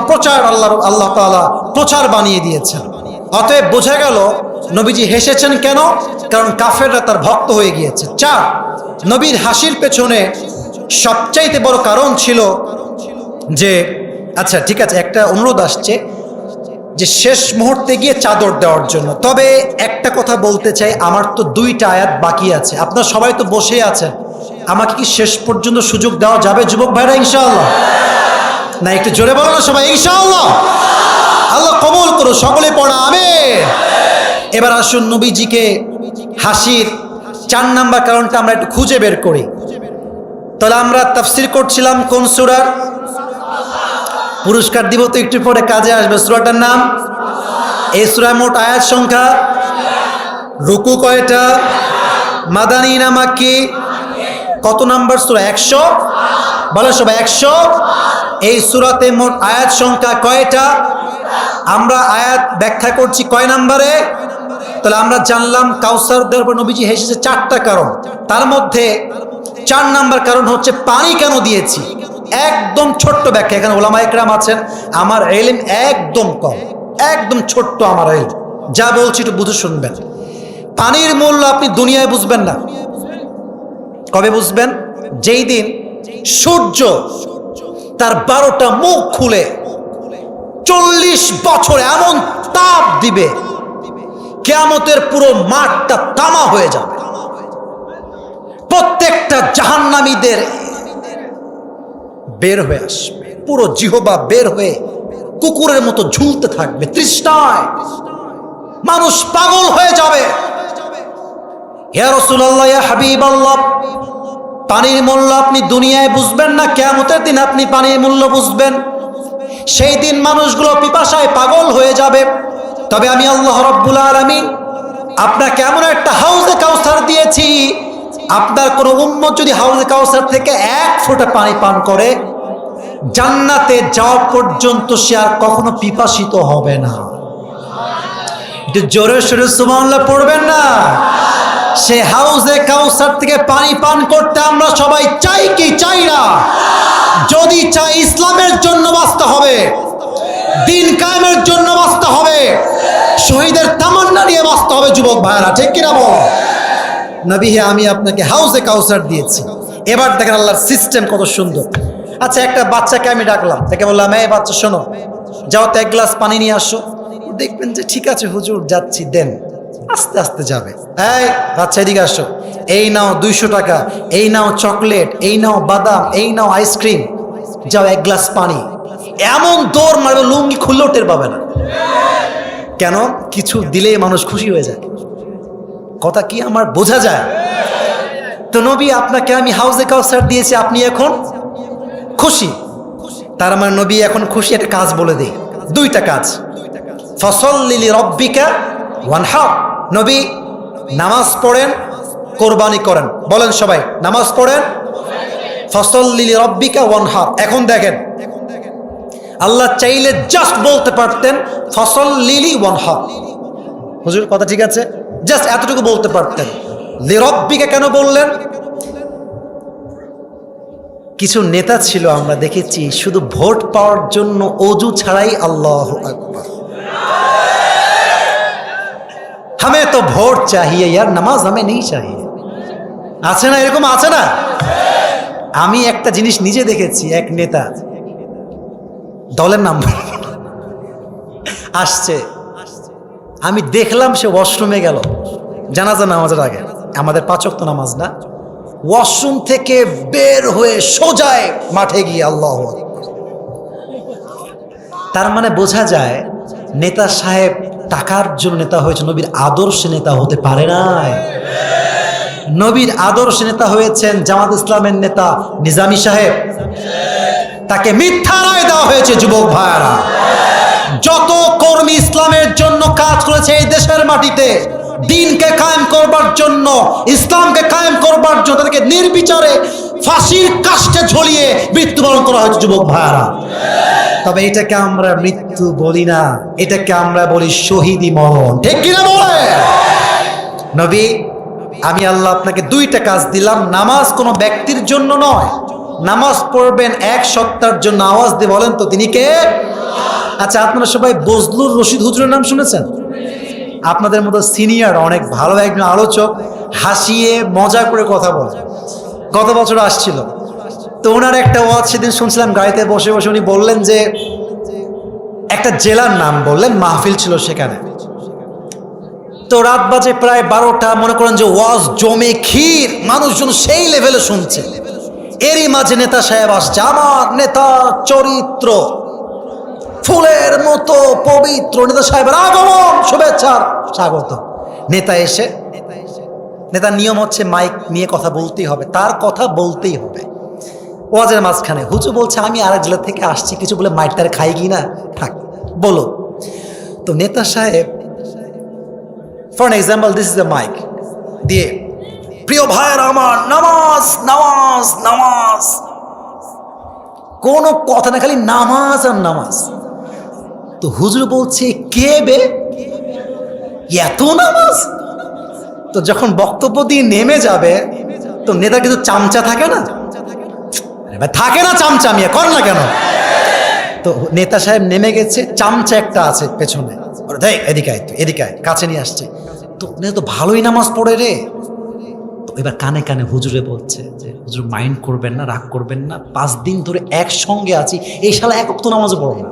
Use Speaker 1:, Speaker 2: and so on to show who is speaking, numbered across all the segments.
Speaker 1: প্রচার আল্লাহ আল্লাহ তাআলা প্রচার বানিয়ে দিয়েছেন। অতএব বোঝা গেল, নবীজি হেসেছেন কেন? কারণ কাফেররা তার ভক্ত হয়ে গিয়েছে। চার, নবীর হাসির পেছনে সবচাইতে বড় কারণ ছিল যে আচ্ছা ঠিক আছে, একটা অনুরোধ আসছে যে, শেষ মুহূর্তে গিয়ে চাদর দেওয়ার জন্য। তবে একটা কথা বলতে চাই, আমার তো দুইটা আয়াত বাকি আছে। আপনার সবাই তো বসে আছেন। আমাকে কি শেষ পর্যন্ত সুযোগ দেওয়া যাবে, যুবক ভাইরা, ইনশাআল্লাহ? না, একটু জোরে বলো না সবাই, ইনশাআল্লাহ। আল্লাহ কবুল করো সকলে পড়া আবে এবার আসুন নবীজিকে হাসির চার নাম্বার কারণটা আমরা একটু খুঁজে বের করি। তাহলে আমরা তাফসির করছিলাম কোন সুরার? পুরস্কার দিব তো একটু পরে, কাজে আসবে। সুরাটার নাম? এই সুরায় মোট আয়াত সংখ্যা? রুকু কয়টা? মাদানী নামাকি কত নাম্বার সুরা? একশো? বলো সবাই, একশো? এই সুরাতে মোট আয়াত সংখ্যা কয়টা? আমরা আয়াত ব্যাখ্যা করছি কয় নাম্বারে? তাহলে আমরা জানলাম কাউসার দেওয়ার নবীজি হেসেছে চারটা কারণ। তার মধ্যে চার নাম্বার কারণ হচ্ছে পানি কেন দিয়েছি? একদম ছোট্ট ব্যাখ্যা। এখানে ওলামা একরাম আছেন। আমার এলিম একদম কম। একদম ছোট্ট আমার এলিম। যা বলছি একটু বুঝে শুনবেন। পানির মূল্য আপনি দুনিয়ায় বুঝবেন না। কবে বুঝবেন? যেই দিন সূর্য তার বারোটা মুখ খুলে চল্লিশ বছর এমন তাপ দিবে, কেয়ামতের পুরো মাঠটা তামা হয়ে যাবে। প্রত্যেকটা জাহান্নামীদের বের হয়ে আসবে, পুরো জিহবা বের হয়ে কুকুরের মতো ঝুলতে থাকবে, তৃষ্ণায় মানুষ পাগল হয়ে যাবে। হে রসুল্লাহ হাবিব আল্লাহ পানির মূল্য আপনি দুনিয়ায় বুঝবেন না কেমতের দিন আপনি পানির মূল্য বুঝবেন। সেই দিন মানুষগুলো পিপাসায় পাগল হয়ে যাবে। তবে আমি আল্লাহ রব্বুল আলমিন আপনাকে এমন একটা হাউজে কাউসার দিয়েছি, আপনার কোনো উম্মত যদি হাউজে কাউসার থেকে এক ফোঁটা পানি পান করে, জান্নাতে যাওয়া পর্যন্ত সে আর কখনো পিপাসিত হবে না। একটু জোরে সোরে সুমাল্লা পড়বেন না? সে হাউজে কাউসার থেকে পানি পান করতে আমরা সবাই চাই কি চাই না? যদি চাই ইসলামের জন্য বাঁচতে হবে, দিন কায়েমের জন্য বাঁচতে হবে, শহীদের তামান্না নিয়ে বাঁচতে হবে যুবক ভাইরা ঠিক কিনা বল? নবী হে আমি আপনাকে হাউজে কাউসার দিয়েছি। এবার দেখেন আল্লাহর সিস্টেম কত সুন্দর। আচ্ছা একটা বাচ্চাকে আমি ডাকলাম। তাকে বললাম, এই বাচ্চা, শোনো, যাও তো এক গ্লাস পানি নিয়ে আসো। দেখবেন যে, ঠিক আছে, হুজুর, যাচ্ছি, দেন। আস্তে আস্তে যাবে। এই বাচ্চা এদিকে আসো। এই নাও দুইশো টাকা, এই নাও চকলেট, এই নাও বাদাম, এই নাও আইসক্রিম। যাও এক গ্লাস পানি। এমন দৌড় মারবে, লুঙ্গি খুললেও টের পাবে না। কেন? কিছু দিলেই মানুষ খুশি হয়ে যায়। কথা কি আমার বোঝা যায়? তো নবী, আপনাকে আমি হাউজে কাউসার দিয়েছি, আপনি এখন খুশি? তার মানে নবী, এখন খুশি একটা কাজ বলে দিই দুইটা কাজ। ফসল লিলি রব্বিকা ওয়ান হাফ নবী নামাজ পড়েন, কোরবানি করেন। বলেন সবাই, নামাজ পড়েন? ফসল লিলি রব্বিকা ওয়ান হাফ এখন দেখেন, আল্লাহ চাইলে জাস্ট বলতে পারতেন, ফসল লিলি ওয়ান হাফ হুজুর, কথা ঠিক আছে? জাস্ট এতটুকু বলতে পারতেন। লিরব্বিকে কেন বললেন? কিছু নেতা ছিল আমরা দেখেছি, শুধু ভোট পাওয়ার জন্য অজু ছাড়াই আল্লাহ আকবার। हमें तो ভোট চাহিয়ে ইয়ার নামাজ हमें नहीं चाहिए আছে না এরকম আছে না আমি একটা জিনিস নিজে দেখেছি এক নেতা দলের নাম আসছে আমি দেখলাম সে ওয়াশরুমে গেল জানাজা নামাজের আগে আমাদের পাচক তো নামাজ না ওয়াশরুম থেকে বের হয়ে সোজায় মাঠে গিয়ে আল্লাহ আকবার। তার মানে বোঝা যায় নেতা সাহেব টাকার জন্য নেতা হয়েছে, নবীর আদর্শ নেতা হতে পারে নাই। নবীর আদর্শ নেতা হয়েছেন জামাত ইসলামের নেতা নিজামী সাহেব। তাকে মিথ্যা রায় দেওয়া হয়েছে, যুবক ভাইয়ারা। যত কর্মী ইসলামের জন্য কাজ করেছে এই দেশের মাটিতে, দিনকে কায়েম করবার জন্য, ইসলামকে কায়েম করবার জন্য তাদেরকে নির্বিচারে ফাঁসির কাষ্টে ঝুলিয়ে মৃত্যুবরণ করা হয়েছে যুবক ভাইয়ারা। তবে এটাকে আমরা মৃত্যু বলি না এটাকে আমরা বলি শহীদি মরণ। ঠিক কিনা বলে? নবী আমি আল্লাহ আপনাকে দুইটা কাজ দিলাম নামাজ কোনো ব্যক্তির জন্য নয়। নামাজ পড়বেন এক সপ্তাহের জন্য আওয়াজ দিয়ে বলেন তো তিনি কে? আচ্ছা আপনারা সবাই বজলুর রশিদ হুজুরের নাম শুনেছেন? আপনাদের মতো সিনিয়র অনেক ভালো একজন আলোচক হাসিয়ে মজা করে কথা বলে। গত বছর আসছিল। তো ওনার একটা ওয়াজ সেদিন শুনছিলাম গাড়িতে বসে বসে উনি বললেন যে, একটা জেলার নাম বললেন, মাহফিল ছিল সেখানে। তো রাত বাজে প্রায় বারোটা, মনে করেন যে ওয়াজ জমে ক্ষীর, মানুষজন সেই লেভেলে শুনছে। এরই মাঝে নেতা সাহেব আসছে, আমার নেতা চরিত্র, ফুলের মতো পবিত্র। নেতা সাহেবের আগমন, শুভেচ্ছা স্বাগত। নেতা এসে নেতার নিয়ম হচ্ছে মাইক নিয়ে কথা বলতেই হবে, তার কথা বলতেই হবে। ওয়াজের মাঝখানে, হুজু বলছে, আমি আরেক জেলা থেকে আসছি। কিছু বলে মাইকটার খাই কি না থাক, বলো। তো নেতা সাহেব for example this is the mic দিয়ে, প্রিয় ভাইয়ের আমার, নামাজ নামাজ নামাজ। কোনো কথা না, খালি নামাজ আর নামাজ। তো হুজুর বলছে, কে বে? এত নামাজ? তো যখন বক্তব্য দিয়ে নেমে যাবে তো নেতা কিছু চামচা থাকে না। থাকে না চামচামিয়া কর না কেন? তো নেতা সাহেব নেমে গেছে চামচা একটা আছে পেছনে। দেখ এদিকে আয় তুই, এদিকে আয় কাছে নিয়ে আসছে। তো নেতা তো ভালোই নামাজ পড়ে রে। তো এবার কানে কানে হুজুরে বলছে যে হুজুর মাইন্ড করবেন না রাগ করবেন না। পাঁচ দিন ধরে একসঙ্গে আছি। এই শালা একক তো নামাজও পড়ো না।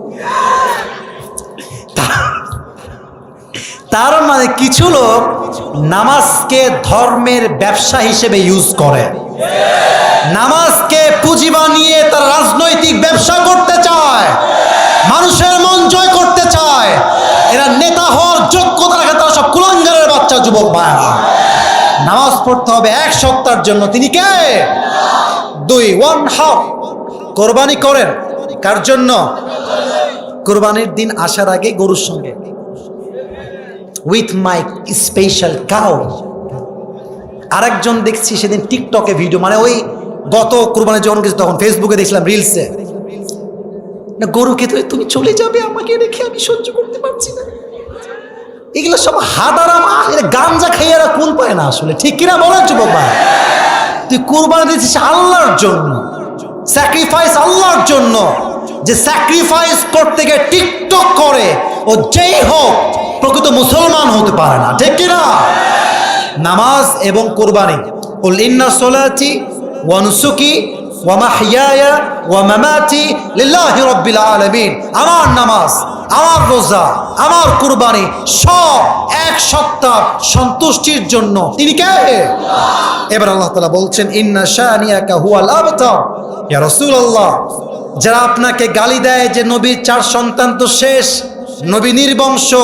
Speaker 1: তা- তার মানে কিছু লোক নামাজকে ধর্মের ব্যবসা হিসেবে ইউজ করে। নামাজকে পুঁজি বানিয়ে তার রাজনৈতিক ব্যবসা করতে চায়। মানুষের মন জয় করতে চায়। এরা নেতা হওয়ার যোগ্যতা রাখে, তারা সব কুলাঙ্গারের বাচ্চা, যুবক ভাইরা নামাজ পড়তে হবে এক সপ্তাহের জন্য। তিনি কে? দুই ওয়ান হাফ কোরবানি করেন। কার জন্য? কোরবানির দিন আসার আগে গরুর সঙ্গে। উইথ মাই স্পেশাল কাউ আরেকজন দেখছি সেদিন টিকটকে ভিডিও মানে ওই গত কোরবানি যখন গেছে তখন ফেসবুকে দেখছিলাম রিলসে না গরুকে তো তুমি চলে যাবে আমাকে রেখে, আমি সহ্য করতে পারছি না। এগুলো সব হাদারাম এটা গাঞ্জা খাইয়ে এরা কুল পায় না আসলে। ঠিক কিনা বলেন যুবক ভাই? তুই কোরবানি দিচ্ছিস আল্লাহর জন্য। স্যাক্রিফাইস আল্লাহর জন্য। যে স্যাক্রিফাইস করতে গিয়ে টিকটক করে, ও যেই হোক প্রকৃত মুসলমান হতে পারে না, ঠিক কিনা? নামাজ এবং কোরবানি। উল ইন্না সোলাতি ওয়ানুসুকি আমার সব এক সপ্তাহ সন্তুষ্টির জন্য। তিনি কে? এবার আল্লাহ তাআলা বলছেন, ইন্না ইয়া রাসূলুল্লাহ, যারা আপনাকে গালি দেয় যে নবীর চার সন্তান তো শেষ নবী নির্বংশ,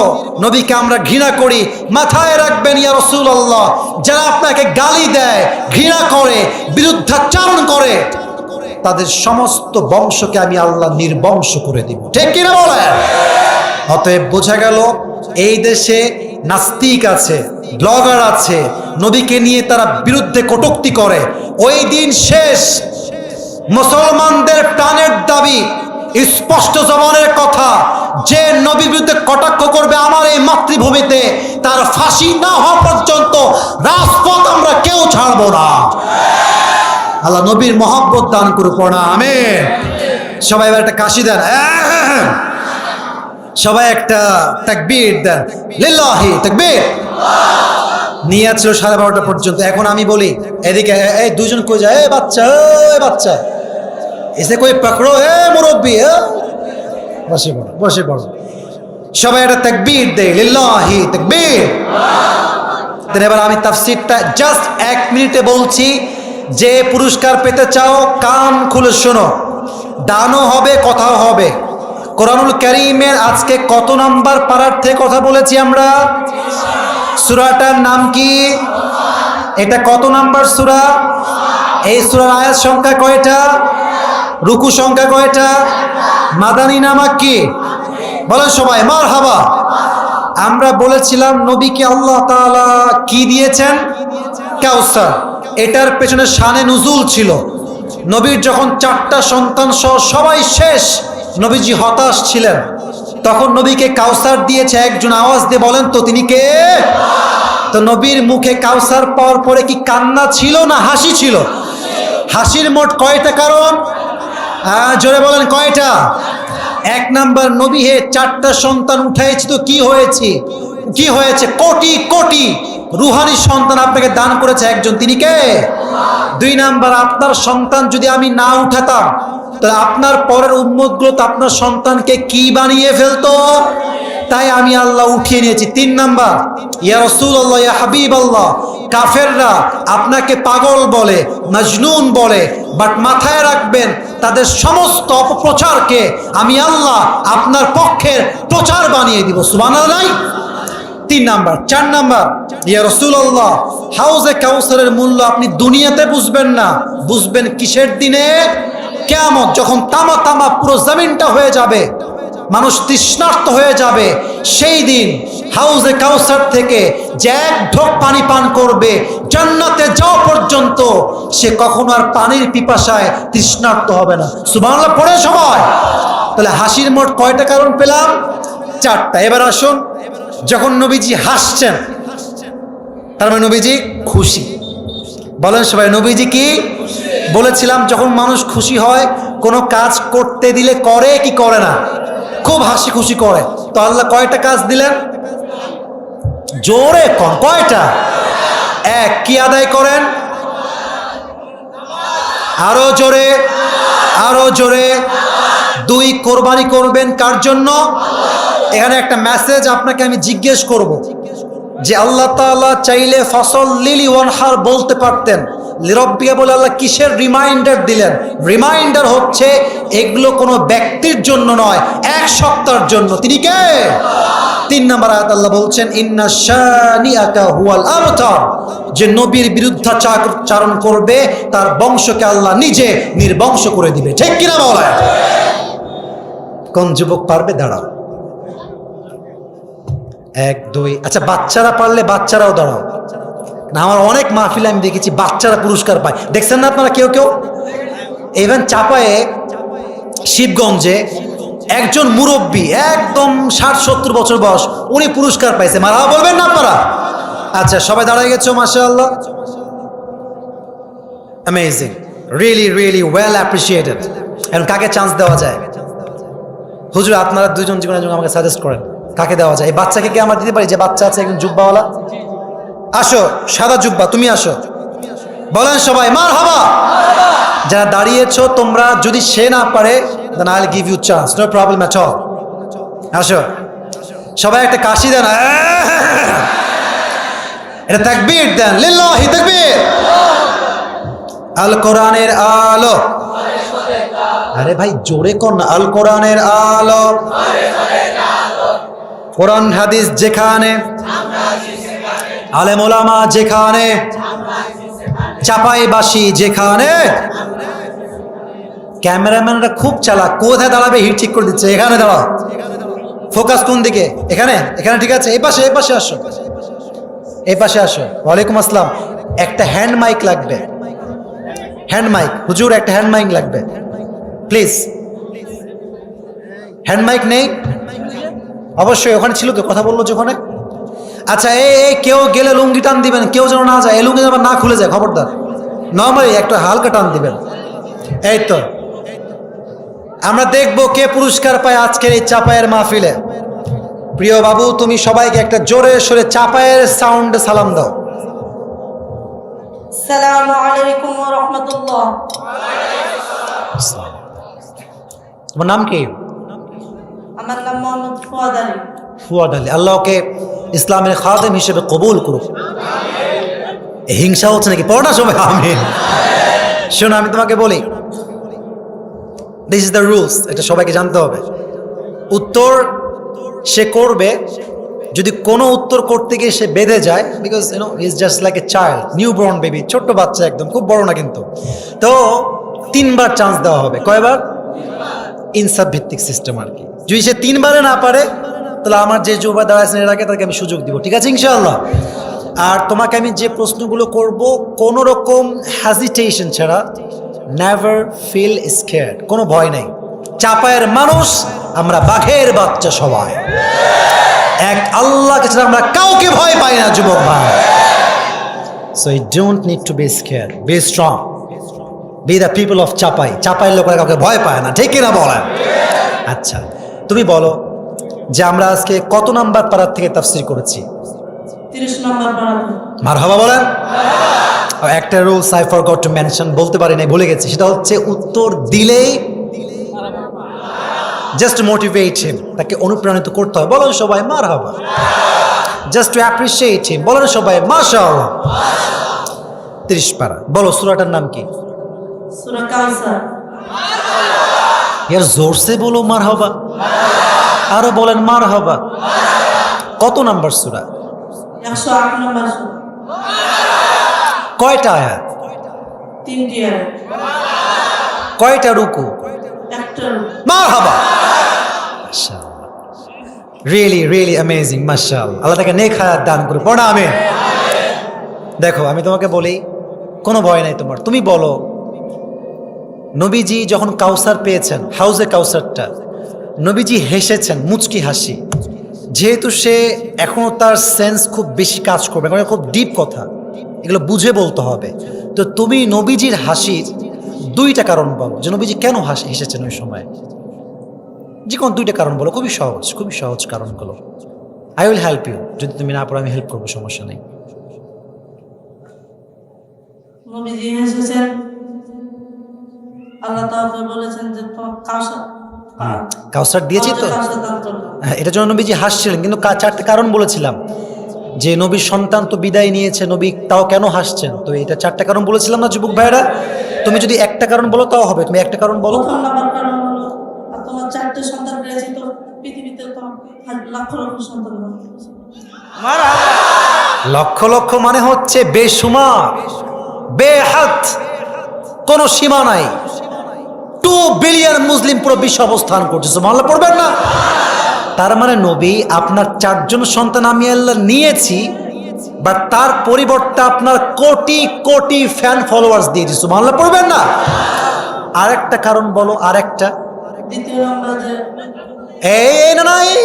Speaker 1: নবীকে আমরা ঘৃণা করি। মাথায় রাখবেন, ইয়া রাসূলুল্লাহ, যারা আপনাকে গালি দেয়, ঘৃণা করে, বিরুদ্ধাচারণ করে, তাদের সমস্ত বংশকে আমি আল্লাহ নির্বংশ করে দিব। ঠিক কিনা বলে অতএব বোঝা গেল, এই দেশে নাস্তিক আছে, ব্লগার আছে, নবীকে নিয়ে তারা বিরুদ্ধে কটুক্তি করে। ওই দিন শেষ। মুসলমানদের প্রাণের দাবি স্পষ্ট জবানের কথা, যে নবীর বিরুদ্ধে কটাক্ষ করবে আমার এই মাতৃভূমিতে, তার ফাঁসি না হওয়া পর্যন্ত রাজপথ আমরা কেউ ছাড়বো না। আল্লাহ নবীর মহব্বত দান করুক না আমি সবাই এবার একটা কাশি দেন! সবাই একটা তাকবীর দেন, লিল্লাহি, তাকবীর। নিয়ে ছিল সাড়ে বারোটা পর্যন্ত, এখন আমি বলি, এদিকে এই দুজন কই যায়? এ বাচ্চা এ বাচ্চা। এসে কই, পাকড়ো, এ মুরব্বি, এ? বসে পড়ো বসে পড়ো। সবাই একটা তাকবীর দে লিল্লাহি তাকবীর। এবার আমি তাফসিরটা জাস্ট এক মিনিটে বলছি, যে পুরস্কার পেতে চাও, কান খুলে শোনো। দানও হবে, কথাও হবে। কোরআনুল করিমের আজকে কত নাম্বার পাড়ার থেকে কথা বলেছি আমরা? সুরাটার নাম কি? এটা কত নাম্বার সুরা? এই সুরার আয়াত সংখ্যা কয়টা? রুকু সংখ্যা কয়টা? মাদানী নামাক কি? বলেন সবাই মার হাবা আমরা বলেছিলাম নবীকে আল্লাহ কি দিয়েছেন? কাউসার। এটার পেছনে শানে নুজুল ছিল। নবীর যখন চারটা সন্তান সহ সবাই শেষ, নবীজি হতাশ ছিলেন। তখন নবীকে কাউসার দিয়েছে, একজন আওয়াজ দিয়ে বলেন, তো তিনি কে? তো নবীর মুখে কাউসার পাওয়ার পরে কি কান্না ছিল না হাসি ছিল? হাসির মোট কয়টা কারণ? হ্যাঁ জোরে বলেন, কয়টা? এক নাম্বার, নবী হে, চারটা সন্তান উঠাইছি তো কি হয়েছে? কি হয়েছে? কোটি কোটি রুহানি সন্তান আপনাকে দান করেছে একজন। তিনি কে? দুই নাম্বার, আপনার সন্তান যদি আমি না উঠাতাম, তাহলে আপনার পরের উম্মতগুলো তো আপনার সন্তানকে কি বানিয়ে ফেলতো? তাই আমি আল্লাহ উঠিয়ে নিয়েছি। তিন নাম্বার, ইয়া রসুল আল্লাহ ইয়া হাবিব আল্লাহ কাফেররা আপনাকে পাগল বলে, মজনুন বলে বাট মাথায় রাখবেন তাদের সমস্ত অপপ্রচারকে আমি আল্লাহ আপনার পক্ষের প্রচার বানিয়ে দিব। সুবহানাল্লাহ তিন নাম্বার, চার নাম্বার, ইয়া রসুল্লাহ হাউজে কাউসারের মূল্য আপনি দুনিয়াতে বুঝবেন না। বুঝবেন কিসের দিনে? কেমন যখন তামা তামা পুরো জমিনটা হয়ে যাবে। মানুষ তৃষ্ণার্ত হয়ে যাবে। সেই দিন হাউজে কাউসার থেকে যে এক ঢোক পানি পান করবে, জান্নাতে যাওয়া পর্যন্ত সে কখনো আর পানির পিপাসায় তৃষ্ণার্ত হবে না। সুবহানাল্লাহ, পড়ে সবাই। তাহলে হাসির মোট কয়টা কারণ পেলাম? চারটা। এবার আসুন, যখন নবীজি হাসছেন, তার মানে নবীজি খুশি। বলেন সবাই, নবীজি কি? বলেছিলাম, যখন মানুষ খুশি হয়, কোনো কাজ করতে দিলে করে কি করে না? খুব হাসি খুশি করে। তো আল্লাহ কয়টা কাজ দিলেন? জোরে কন, কয়টা? এক, কি আদায় করেন? আরও জোরে আরও জোরে। দুই, কোরবানি করবেন কার জন্য? এখানে একটা মেসেজ আপনাকে আমি জিজ্ঞেস করব। যে আল্লাহ তাআলা চাইলে ফসল লিলি ওয়ানহার বলতে পারতেন। লিরব্বিয়া বলে আল্লাহ কিসের রিমাইন্ডার দিলেন? রিমাইন্ডার হচ্ছে এগুলো কোনো ব্যক্তির জন্য নয়, এক সপ্তাহের জন্য। তিনি কে? তিন নম্বর আয়াত আল্লাহ বলছেন, ইন্না শানিআকা হুয়াল আবতার। যে নবীর বিরুদ্ধে বিরুদ্ধাচারণ করবে, তার বংশকে আল্লাহ নিজে নির্বংশ করে দিবে। ঠিক কিনা বলা কোন যুবক পারবে? দাঁড়াও। এক, দুই আচ্ছা বাচ্চারা পারলে বাচ্চারাও দাঁড়াও। না, আমার অনেক মাহফিলে আমি দেখেছি, বাচ্চারা পুরস্কার পায়। দেখছেন না আপনারা কেউ কেউ? ইভেন চাপায়ে, শিবগঞ্জে একজন মুরব্বী, একদম ষাট সত্তর বছর বয়স, উনি পুরস্কার পাইছে। মারা, বলবেন না আপনারা? আচ্ছা সবাই দাঁড়ায় গেছো মাসা আল্লাহ amazing really really well appreciated এখন কাকে চান্স দেওয়া যায়? হুজুর, আপনারা দুজন জীবনে একজন আমাকে সাজেস্ট করেন। কাকে দেওয়া যায়? এই বাচ্চাকে কি আমরা দিতে পারি? যে বাচ্চা আছে, একজন জুব্বাওয়ালা? আসো, সাদা জুব্বা, তুমি আসো। বলেন সবাই, মার হাবা। যারা দাঁড়িয়েছো, তোমরা যদি সে না পারে then I give you chance no problem at আসো। সবাই একটা কাশি দেন। এটা তাকবীর দেন। লিল্লাহি তাকবীর। আল কোরআনের আলো। আরে ভাই, জোরে কর না। আল কোরআনের আলো। কোরআন হাদিস যেখানে আলেম ওলামা যেখানে, চাপাইবাসী যেখানে। ক্যামেরাম্যানরা খুব চালাক। কোথায় দাঁড়াবে? হিট ঠিক করে দিচ্ছে। এখানে দাঁড়া ফোকাস কোন দিকে? এখানে? এখানে ঠিক আছে? এই পাশে এই পাশে আসো। এই পাশে আসো। ওয়ালাইকুম আসসালাম। একটা হ্যান্ড মাইক লাগবে। Hand mic. হুজুর, একটা হ্যান্ড মাইক লাগবে। প্লিজ। হ্যান্ড মাইক নেই? অবশ্যই, ওখানে ছিল তো, কথা বলল যে ওখানে? আচ্ছা এ কেউ গেলে লুঙ্গি টান দিবেন কেউ যেন না যায় এ লুঙ্গি যেন না খুলে যায় খবরদার। নর্মালি একটা হালকা টান দিবেন। এই তো। আমরা দেখব কে পুরস্কার পায় আজকের এই চাপায়ের মাহফিলে। প্রিয় বাবু তুমি সবাইকে একটা জোরে সরে চাপায়ের সাউন্ড সালাম দাও। তোমার নাম কি?
Speaker 2: আমার নাম মোহাম্মদ ফুয়াদ আলী।
Speaker 1: ফুয়াদ আলী। আল্লাহকে ইসলামের খাদেম হিসেবে কবুল করুক। হিংসা হচ্ছে নাকি? পড়া সবাই আমি শোনো, আমি তোমাকে বলি দিস ইজ দ্য রুলস এটা সবাইকে জানতে হবে। উত্তর সে করবে, যদি কোনো উত্তর করতে গিয়ে সে বেঁধে যায় because you know is just like a child newborn baby ছোট্ট বাচ্চা একদম, খুব বড় না কিন্তু। তো তিনবার চান্স দেওয়া হবে। কয়বার? ইনসাফ ভিত্তিক সিস্টেম আর কি। যদি সে তিনবারে না পারে তাহলে আমার যে যুবা দাঁড়াচ্ছেন এর আগে তাকে আমি সুযোগ দিব, ঠিক আছে, ইনশাআল্লাহ? আর তোমাকে আমি যে প্রশ্নগুলো করব, কোনো রকম হ্যাজিটেশন ছাড়া নেভার ফিল স্কেয়ার কোনো ভয় নেই। চাপায়ের মানুষ, আমরা বাঘের বাচ্চা সবাই। এক আল্লাহকে ছাড়া আমরা কাউকে ভয় পাই না, যুবক ভাই। So you don't need to be scare be strong be the people of Chapai Chapai লোকেরা কাউকে ভয় পায় না, ঠিক কিনা বলেন? আচ্ছা তুমি বলো যে আমরা আজকে কত নাম্বার পাড়ার থেকে তাফসির করেছি? মার হবা বলেন। একটা rules I forgot to mention বলতে পারি নাই ভুলে গেছি। সেটা হচ্ছে উত্তর দিলেই জাস্ট মোটিভেট হিম তাকে অনুপ্রাণিত করতে হয়। বলেন সবাই মার হবা জাস্ট টু অ্যাপ্রিসিয়েট হিম বলেন সবাই মাশাআল্লাহ। তিরিশ পারা বলো সুরাটার নাম কি? ইয়ার জোরসে বলো মার হবা আরও বলেন মার হবা কত নাম্বার সুরা? কয়টা আয়াত? কয়টা রুকু? মার হবা রিয়েলি রিয়েলি অ্যামেজিং মাশাল আল্লাহ তাকে নেক হায়াত দান করে পড়া আমি দেখো আমি তোমাকে বলি কোনো ভয় নাই তোমার। তুমি বলো নবীজি যখন কাউসার পেয়েছেন হাউজে কাউসারটা নবীজি হেসেছেন, মুচকি হাসি। যেহেতু সে এখনও তার সেন্স খুব বেশি কাজ করবে কারণ খুব ডিপ কথা। এগুলো বুঝে বলতে হবে। তো তুমি নবীজির হাসির দুইটা কারণ বলো, যে নবীজি কেন হাসি, হেসেছেন ওই সময়? যে কোনো দুইটা কারণ বলো, খুবই সহজ খুবই সহজ কারণগুলো। আই উইল হেল্প ইউ যদি তুমি না পারো আমি হেল্প করব, সমস্যা নেই।
Speaker 2: আল্লাহ বলেছেন যে কাউসার
Speaker 1: কাউসার দিয়েছি তো? হ্যাঁ এটার জন্য নবীজি হাসছিলেন কিন্তু কা- চারটে কারণ বলেছিলাম। যে নবীর সন্তান তো বিদায় নিয়েছে নবী তাও কেন হাসছেন? তো এটা চারটা কারণ বলেছিলাম না যুবক ভাইরা তুমি যদি একটা কারণ বলো তাও হবে। তুমি একটা কারণ বলো।
Speaker 2: হাজ- লক্ষ লক্ষ
Speaker 1: মানে হচ্ছে বেসুমার বেহাত কোন সীমা নাই। টু বিলিয়ন মুসলিম পুরো বিশ্ব অবস্থান করছে, সুবহানাল্লাহ, পড়বেন না। তার মানে নবী, আপনার চারজন সন্তান আমি আল্লাহ নিয়েছি বাট তার পরিবর্তে আপনার কোটি কোটি ফ্যান ফলোয়ার্স দিয়ে দিয়েছি, সুবহানাল্লাহ, পড়বেন না। আরেকটা কারণ বলো
Speaker 2: যে
Speaker 1: এই না না, এই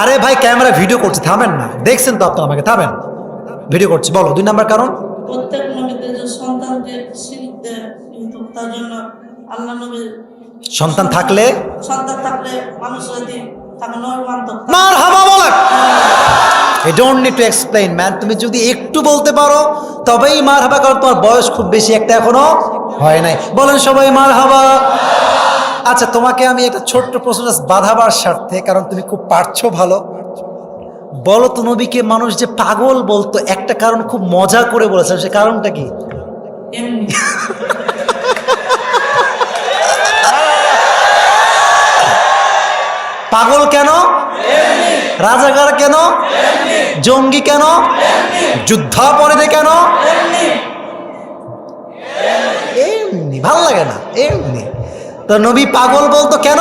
Speaker 1: আরে ভাই, ক্যামেরা ভিডিও করছে, থামেন না। দেখছেন তো আপনারা আমাকে, থামেন। ভিডিও করছি, বলো, দুই নাম্বার কারণ?
Speaker 2: প্রত্যেক তার জন্য আল্লাহ নবী
Speaker 1: সন্তান থাকলে?
Speaker 2: সন্তান থাকলে মানুষ যদি
Speaker 1: মার হাবা বলেন। এই don't need to explain man তুমি যদি একটু বলতে পারো তবেই মার হাবা কারণ তোমার বয়স খুব বেশি একটা এখনও হয় নাই। বলেন সবাই মার হাবা আচ্ছা তোমাকে আমি একটা ছোট্ট প্রশ্ন বাধাবার স্বার্থে কারণ তুমি খুব পারছ ভালো। বলো তো নবীকে মানুষ যে পাগল বলতো একটা কারণ খুব মজা করে বলেছে সে কারণটা কি? পাগল কেন? রাজাকার কেন? জঙ্গি কেন? যুদ্ধাপরাধী কেন? এমনি ভালো লাগে না এমনি। তো নবী পাগল বলতো কেন?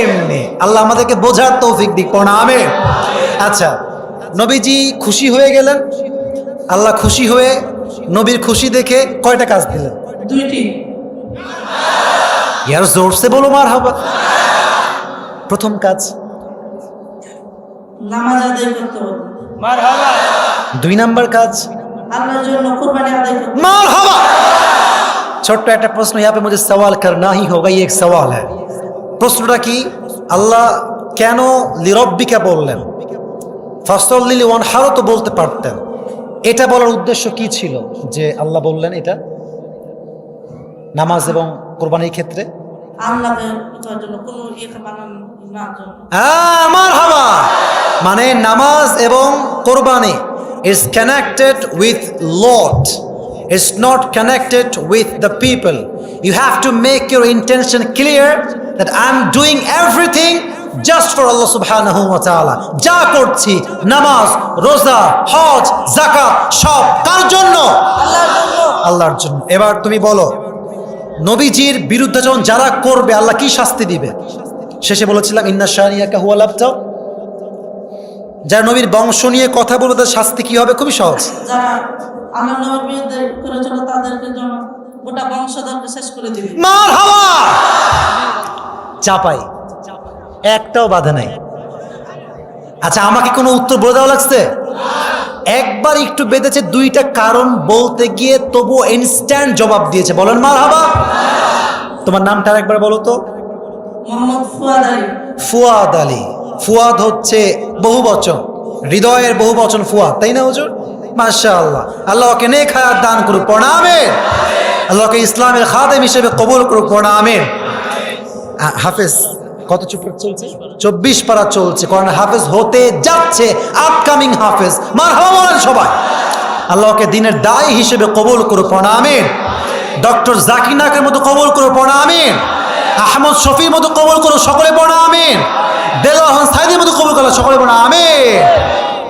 Speaker 1: এমনি। আল্লাহ আমাদেরকে বোঝার তৌফিক দিক পড়া আমে আচ্ছা নবীজি খুশি হয়ে গেলেন। আল্লাহ খুশি হয়ে নবীর খুশি দেখে কয়টা কাজ দিলেন?
Speaker 2: দুইটি।
Speaker 1: ইয়ার জোরসে বলো মার হাবা প্রথম কাজ? দুই নাম্বার কাজ? ছোট্ট একটা প্রশ্ন ইয়াপে মধ্যে সওয়াল করনা হি হোগা এক সওয়াল হ্যাঁ। প্রশ্নটা কি? আল্লাহ কেন লিরব্বিকা বললেন? ফাসল্লিল ওয়ান হারও তো বলতে পারতেন। এটা বলার উদ্দেশ্য কি ছিল? যে আল্লাহ বললেন এটা নামাজ এবং কোরবানির ক্ষেত্রে? আল্লাহ হাবা। মানে নামাজ এবং কোরবানি is connected with lot it's not connected with the people you have to make your intention clear that I am doing everything just for আল্লাহ সুবহানাহু ওয়া তাআলা যা করছি নামাজ রোজা হজ যাকাত সব কার জন্য।
Speaker 2: আল্লাহর জন্য।
Speaker 1: আল্লাহর জন্য। এবার তুমি বলো নবীজির বিরুদ্ধাচরণ যারা করবে আল্লাহ কি শাস্তি দিবে? শেষে বলেছিলাম ইন্না শাহিয়াকা হুয়া লাভটাও যারা নবীর বংশ নিয়ে কথা বলবে তাদের শাস্তি কি হবে? খুবই সহজ। মার হাওয়া চাপাই। একটাও বাধা নাই। আচ্ছা আমাকে কোনো উত্তর বলে দেওয়া লাগছে? একবার একটু বেঁধেছে দুইটা কারণ বলতে গিয়ে তবু ইনস্ট্যান্ট জবাব দিয়েছে। বলেন মার হাবা তোমার নামটা একবার বলো তো।
Speaker 2: ফুয়াদ আলী।
Speaker 1: ফুয়াদ হচ্ছে বহু বচন হৃদয়ের বহু বচন ফুয়াদ, তাই না হুজুর? মাশা আল্লাহ আল্লাহকে নেক হায়াত দান করুক প্রণামে আল্লাহকে ইসলামের খাদেম হিসেবে কবুল করুক প্রণামে হা- হাফেজ, কত চলছে? চব্বিশ পারা চলছে। কারণ হাফেজ হতে যাচ্ছে। আপকামিং হাফেজ। মার হাওয়া বলেন সবাই। আল্লাহকে দিনের দায়ী হিসেবে কবুল করো প্রণামে ডক্টর জাকির নাকের মতো কবুল করো প্রণামে আহমদ শফির মতো কবুল করো, সকলে প্রণামে দেলাহন সাইদের মতো কবুল করো, সকলে প্রণামে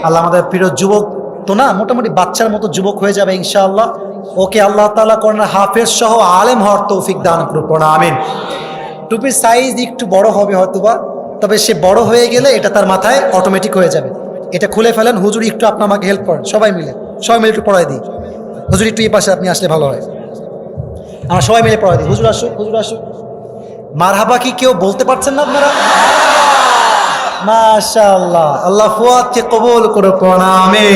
Speaker 1: আল্লাহ আমাদের প্রিয় যুবক তো না, মোটামুটি বাচ্চার মতো যুবক হয়ে যাবে, ইনশাআল্লাহ। ওকে আল্লাহ তাআলা করেন, হাফেজ সহ আলেম হওয়ার তৌফিক দান করো আমিন। টুপির সাইজ একটু বড় হবে হয়তোবা, তবে সে বড় হয়ে গেলে এটা তার মাথায় অটোমেটিক হয়ে যাবে। এটা খুলে ফেলেন, হুজুর একটু আপনি আমাকে হেল্প করেন, সবাই মিলে। সবাই মিলে একটু পড়াই দিই। হুজুর একটু এই পাশে আপনি আসলে ভালো হয়। আমরা সবাই মিলে পড়াই দিই। হুজুর আসুক হুজুর আসুক। মারহাবা কি কেউ বলতে পারছেন না আপনারা? মাশাআল্লাহ। আল্লাহ ফুয়াদকে কবুল করে প্রণামে